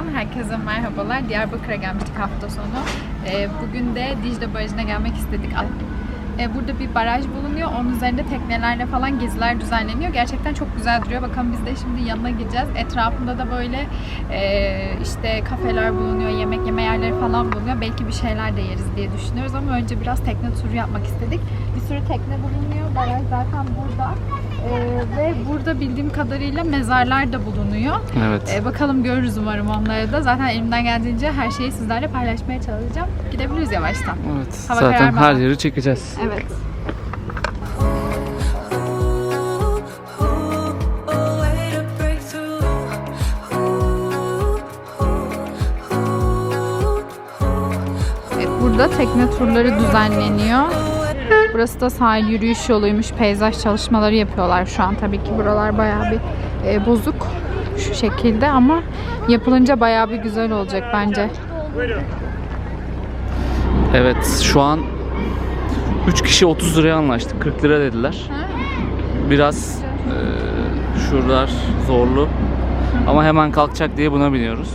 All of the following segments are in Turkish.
Yavaş'tan herkese merhabalar. Diyarbakır'a gelmiştik hafta sonu. Ee, bugün de Dicle Barajı'na gelmek istedik. Ee, burada bir baraj bulunuyor. Onun üzerinde teknelerle falan geziler düzenleniyor. Gerçekten çok güzel duruyor. Bakalım biz de şimdi yanına gideceğiz. Etrafında da böyle e, işte kafeler bulunuyor, yemek yeme yerleri falan bulunuyor. Belki bir şeyler de yeriz diye düşünüyoruz ama önce biraz tekne turu yapmak istedik. Bir sürü tekne bulunuyor. Baraj zaten burada. Ee, ve burada bildiğim kadarıyla mezarlar da bulunuyor. Evet. Ee, bakalım görürüz umarım onları da. Zaten elimden geldiğince her şeyi sizlerle paylaşmaya çalışacağım. Gidebiliriz yavaştan. Evet. Hava Zaten her yeri çekeceğiz. Evet, burada tekne turları düzenleniyor. Burası da sahil yürüyüş yoluymuş. Peyzaj çalışmaları yapıyorlar şu an. Tabii ki buralar bayağı bir e, bozuk şu şekilde ama yapılınca bayağı bir güzel olacak bence. Evet şu an 3 kişi 30 liraya anlaştık. 40 lira dediler. Biraz e, şuralar zorlu. Ama hemen kalkacak diye buna biniyoruz.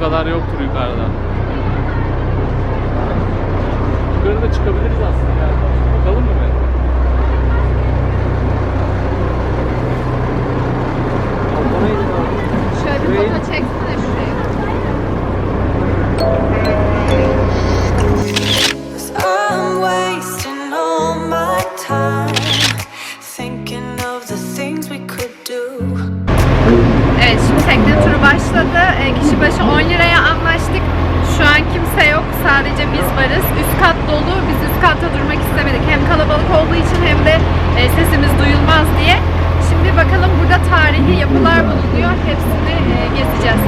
Kadar yoktur yukarıda. Yukarıda çıkabiliriz aslında yani. Bakalım mı be? Kalabalık olduğu için hem de e, sesimiz duyulmaz diye. Şimdi bakalım burada tarihi yapılar bulunuyor. Hepsini e, gezeceğiz.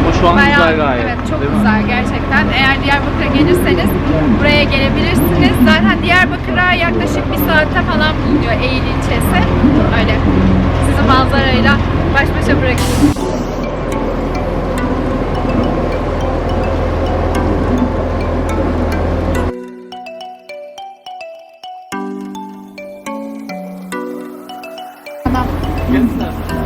Ama şu an güzel gayet. Evet çok değil mi? güzel gerçekten. Eğer Diyarbakır'a gelirseniz buraya gelebilirsiniz. Zaten Diyarbakır'a yaklaşık bir saatte falan bulunuyor Eğil ilçesi. Öyle. Sizi manzarayla baş başa bırakayım. Ganda.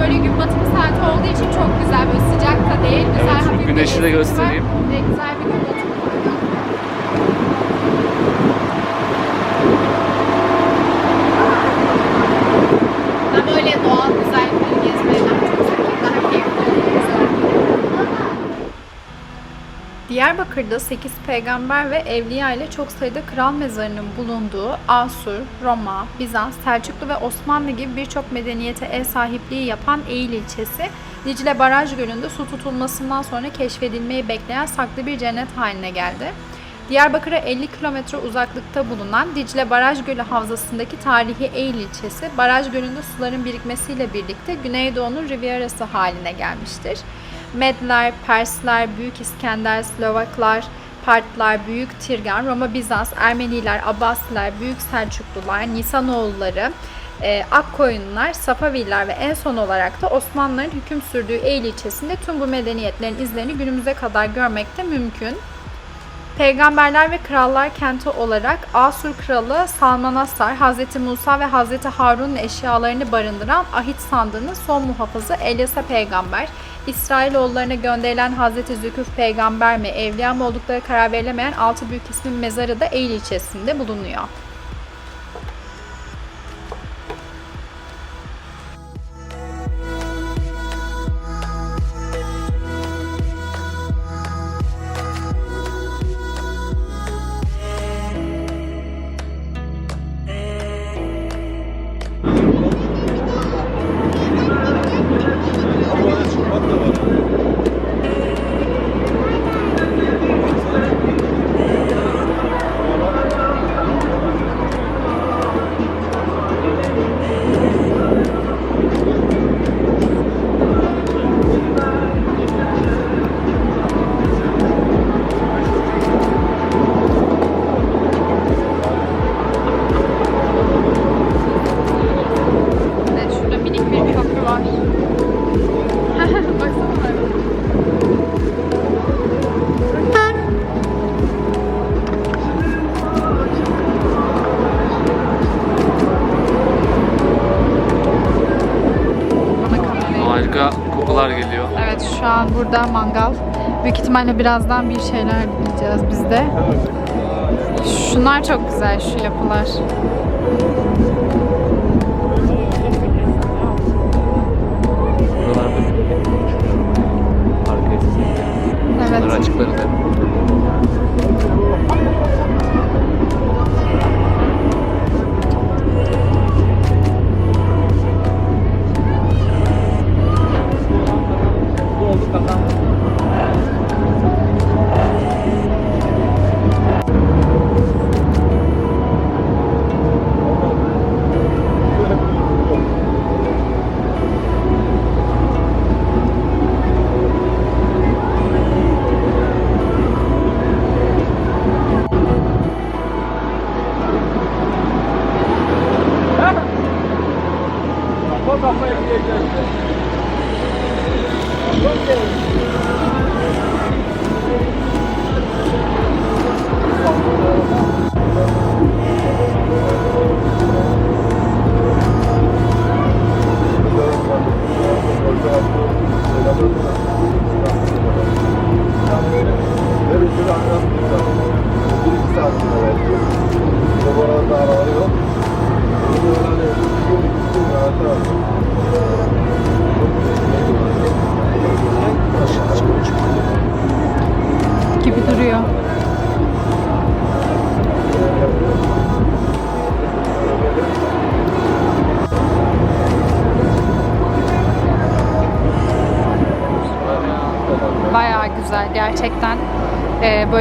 Böyle gün batımı saati olduğu için çok güzel. Böyle sıcak da değil. Güzel Evet, hafif güneşi de var. göstereyim. Ve güzel bir gün batımı var. Ben böyle doğal güzellikleri gezmeyi daha çok seviyorum. Daha keyifli oluyor. Diyarbakır'da 8 peygamber ve evliya ile çok sayıda kral mezarının bulunduğu Asur, Roma, Bizans, Selçuklu ve Osmanlı gibi birçok medeniyete ev sahipliği yapan Eğil ilçesi, Dicle Baraj Gölü'nde su tutulmasından sonra keşfedilmeyi bekleyen saklı bir cennet haline geldi. Diyarbakır'a 50 kilometre uzaklıkta bulunan Dicle Baraj Gölü Havzası'ndaki tarihi Eylül ilçesi, Baraj Gölü'nde suların birikmesiyle birlikte Güneydoğu'nun Rivierası haline gelmiştir. Medler, Persler, Büyük İskender, Slovaklar, Partlar, Büyük Tirgan, Roma Bizans, Ermeniler, Abbasiler, Büyük Selçuklular, Nisanoğulları, e, Akkoyunlular, Safaviler ve en son olarak da Osmanlıların hüküm sürdüğü Eylül ilçesinde tüm bu medeniyetlerin izlerini günümüze kadar görmek de mümkün. Peygamberler ve krallar kenti olarak Asur kralı Salmanasar, Hz. Musa ve Hz. Harun'un eşyalarını barındıran ahit sandığının son muhafızı Elyasa peygamber, İsrailoğullarına gönderilen Hz. Züküf peygamber mi, evliya mı oldukları karar verilemeyen altı büyük ismin mezarı da Eylül ilçesinde bulunuyor. Minik bir köprü var. Baksana. Harika kokular geliyor. Evet şu an burada mangal. Büyük ihtimalle birazdan bir şeyler yiyeceğiz biz de. Şunlar çok güzel şu yapılar.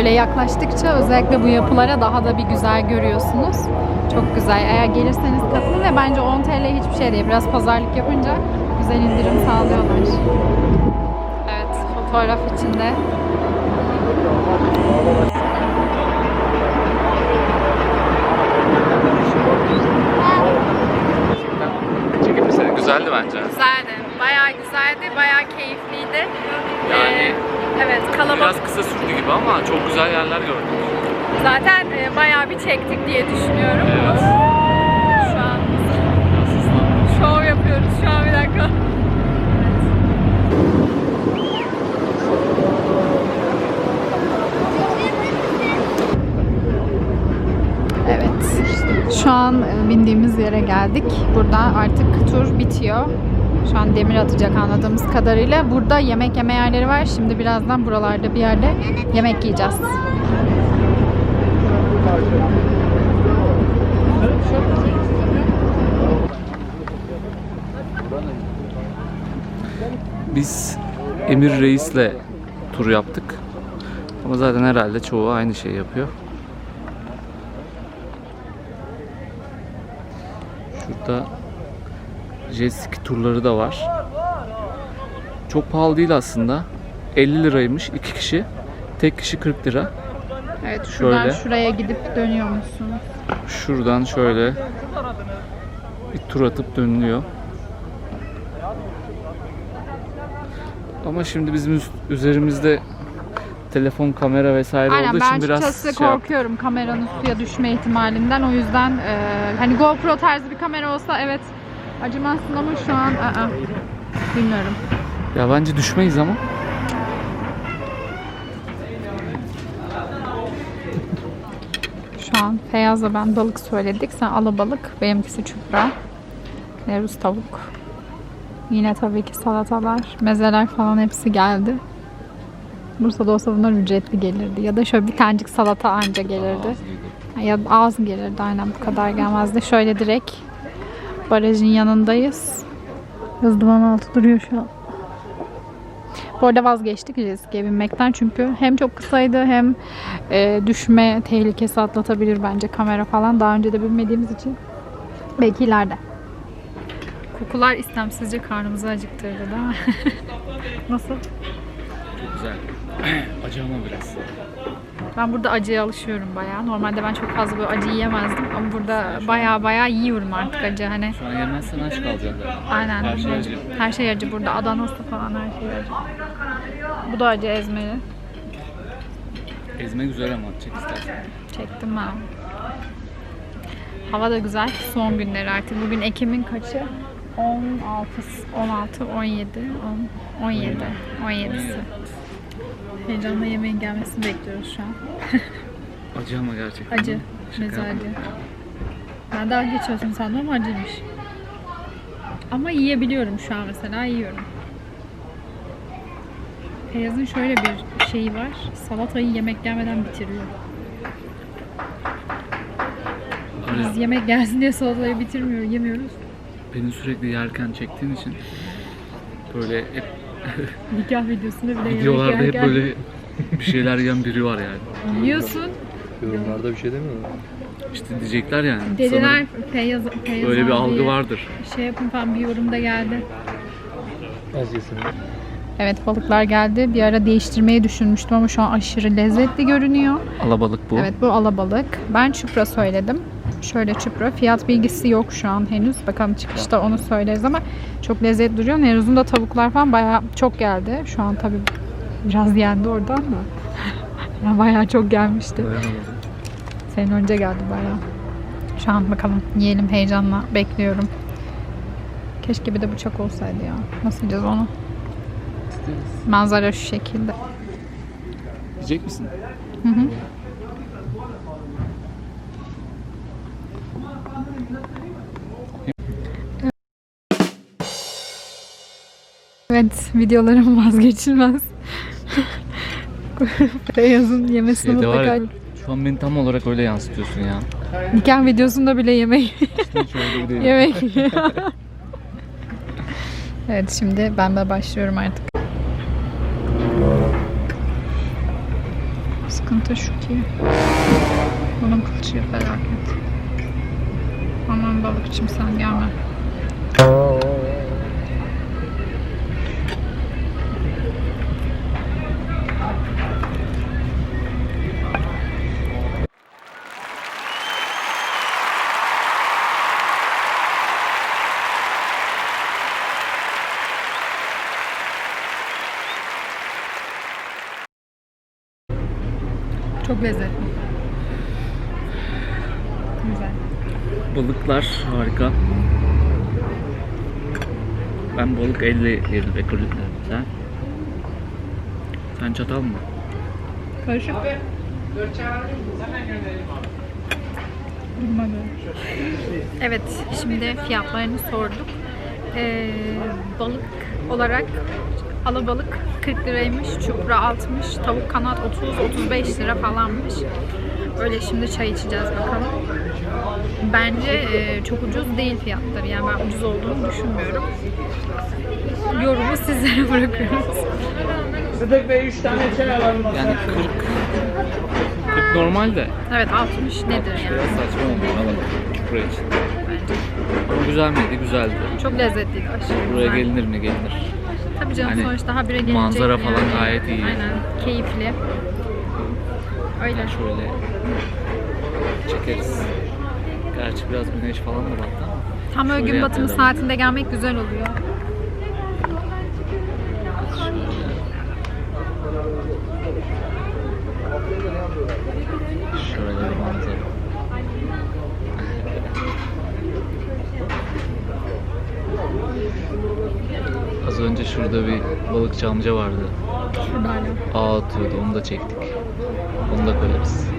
Böyle yaklaştıkça özellikle bu yapılara daha da bir güzel görüyorsunuz. Çok güzel. Eğer gelirseniz katılın ve bence 10 TL hiçbir şey değil. Biraz pazarlık yapınca güzel indirim sağlıyorlar. Evet, fotoğraf içinde. Güzeldi bence. Güzeldi. Bayağı güzeldi. Bayağı keyifliydi. Yani Ee, evet kalabalık. Biraz kısa sürdü gibi ama çok güzel yerler gördük. Zaten e, bayağı bir çektik diye düşünüyorum. Evet. Şu an şov yapıyoruz. Şu an bir dakika. Evet. Şu an e, bindiğimiz yere geldik. Burada artık tur bitiyor. Şu an demir atacak anladığımız kadarıyla. Burada yemek yeme yerleri var. Şimdi birazdan buralarda bir yerde yemek yiyeceğiz. Biz Emir Reis'le tur yaptık. Ama zaten herhalde çoğu aynı şey yapıyor. Şurada jet ski turları da var. Çok pahalı değil aslında. 50 liraymış iki kişi. Tek kişi 40 lira. Evet şuradan Şöyle. şuraya gidip dönüyormuşsunuz. Şuradan şöyle bir tur atıp dönülüyor. Ama şimdi bizim üzerimizde telefon, kamera vesaire Aynen olduğu ben için biraz açıkçası şey yap- korkuyorum kameranın suya düşme ihtimalinden. O yüzden e, hani GoPro tarzı bir kamera olsa evet acımazsın ama şu an aa, bilmiyorum. Ya bence düşmeyiz ama. Şu an Feyyaz'la ben balık söyledik. Sen alabalık. Benimkisi çupra. Neruz tavuk. Yine tabii ki salatalar, mezeler falan hepsi geldi. Bursa'da olsa bunlar ücretli gelirdi. Ya da şöyle bir tanecik salata anca gelirdi. Ya az gelirdi aynen bu kadar gelmezdi. Şöyle direkt barajın yanındayız. Hızlıman altı duruyor şu an. Bu arada vazgeçtik ski'ye binmekten çünkü hem çok kısaydı hem e, düşme tehlikesi atlatabilir bence kamera falan. Daha önce de binmediğimiz için belki ileride. Kokular istemsizce karnımızı acıktırdı değil mi? Nasıl? Güzel. Acı ama biraz. Ben burada acıya alışıyorum bayağı. Normalde ben çok fazla böyle acı yiyemezdim ama burada bayağı bayağı yiyorum artık acı. Hani Şu an yemezsen aç zaten. aynen Her şey acı. Her şey acı burada. Adanası falan her şey acı. Bu da acı ezmeli. Ezme güzel ama çek istersen. Çektim ben. Hava da güzel. Son günleri artık. Bugün Ekim'in kaçı? 16, 16, 17, 10, 17, 17'si. Heyecanla yemeğin gelmesini bekliyoruz şu an. Acı ama gerçekten. Acı. Acı. Ben daha geçiyorsun sandım ama acıymış. Ama yiyebiliyorum şu an mesela yiyorum. Feyyaz'ın şöyle bir şeyi var. Salatayı yemek gelmeden bitiriyor. Biz yemek gelsin diye salatayı bitirmiyor, yemiyoruz. Beni sürekli yerken çektiğin için böyle hep Nikah videosunda bile videolarda hep yerken böyle bir şeyler yiyen biri var yani. yiyorsun. Yorumlarda bir şey demiyor mu? İşte diyecekler yani. Dediler Feyyaz, Feyyaz böyle bir abiye algı vardır. Şey yapın falan bir yorumda geldi. Az yesin. Evet balıklar geldi. Bir ara değiştirmeyi düşünmüştüm ama şu an aşırı lezzetli görünüyor. Alabalık bu. Evet bu alabalık. Ben çupra söyledim. Şöyle çupra. Fiyat bilgisi yok şu an henüz. Bakalım çıkışta onu söyleriz ama çok lezzetli duruyor. Neruz'un da tavuklar falan bayağı çok geldi. Şu an tabii biraz yendi oradan da. yani bayağı çok gelmişti. Senin önce geldi bayağı. Şu an bakalım yiyelim heyecanla bekliyorum. Keşke bir de bıçak olsaydı ya. Nasıl yiyeceğiz onu? Manzara şu şekilde. Yiyecek misin? Hı hı. Evet, videolarım vazgeçilmez. Beyazın yemesini Şeyde var mutlaka... ya, şu an beni tam olarak öyle yansıtıyorsun ya. Nikah videosunda bile yemek Hiç öyle değil. yemek Evet, şimdi ben de başlıyorum artık. Sıkıntı şu ki bunun kılçığı felaket. Aman balıkçım sen gelme. Harika. Ben balık elle yerim ve kırıklarım. Sen? Sen çatal mı? Karışık. Göre. Evet, şimdi fiyatlarını sorduk. Ee, balık olarak alabalık 40 liraymış, çupra 60, tavuk kanat 30-35 lira falanmış. Öyle şimdi çay içeceğiz bakalım. Bence e, çok ucuz değil fiyatları. Yani ben ucuz olduğunu düşünmüyorum. Yorumu sizlere bırakıyoruz. Yani 40 40 normal de. Evet 60 nedir yani? Saçma olmuş ama buraya için. Ama güzel miydi? Güzeldi. Çok lezzetliydi aşırı Buraya güzel. gelinir mi? Gelinir. Tabii canım Hani sonuçta habire gelecek. manzara yani. falan gayet iyi. Aynen keyifli. Öyle. Şöyle çekeriz. Gerçi biraz güneş falan da battı ama. Tam öyle gün batımı saatinde gelmek güzel oluyor. Şöyle bir manzara. Az önce şurada bir balıkçı amca vardı. Şurada. Ağ atıyordu. Onu da çektik. Onu da koyarız.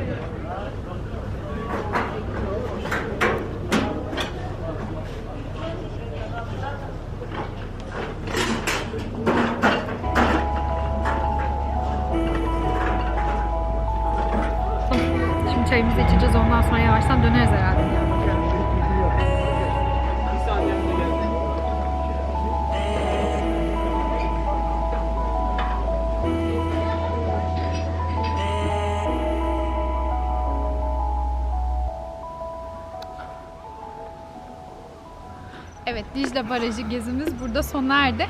Evet Dicle Barajı gezimiz burada sona erdi.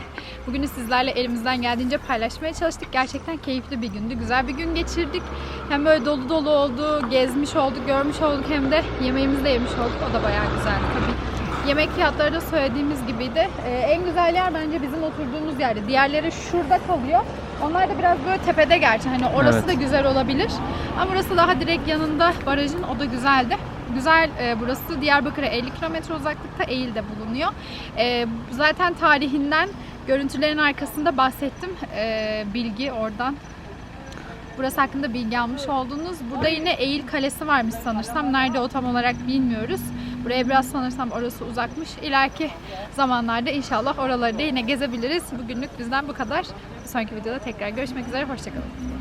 Bugünü sizlerle elimizden geldiğince paylaşmaya çalıştık. Gerçekten keyifli bir gündü. Güzel bir gün geçirdik. Hem böyle dolu dolu oldu, gezmiş olduk, görmüş olduk hem de yemeğimizi de yemiş olduk. O da bayağı güzeldi tabii. Yemek fiyatları da söylediğimiz gibiydi. Ee, en güzel yer bence bizim oturduğumuz yerde. Diğerleri şurada kalıyor. Onlar da biraz böyle tepede gerçi. Hani orası Evet. da güzel olabilir. Ama burası daha direkt yanında barajın. O da güzeldi. Güzel e, burası. Diyarbakır'a 50 kilometre uzaklıkta Eğil'de bulunuyor. E, zaten tarihinden görüntülerin arkasında bahsettim. E, bilgi oradan Burası hakkında bilgi almış oldunuz. Burada yine Eğil Kalesi varmış sanırsam. Nerede o tam olarak bilmiyoruz. Buraya biraz sanırsam orası uzakmış. İleriki zamanlarda inşallah oraları da yine gezebiliriz. Bugünlük bizden bu kadar. Sonraki videoda tekrar görüşmek üzere. Hoşçakalın.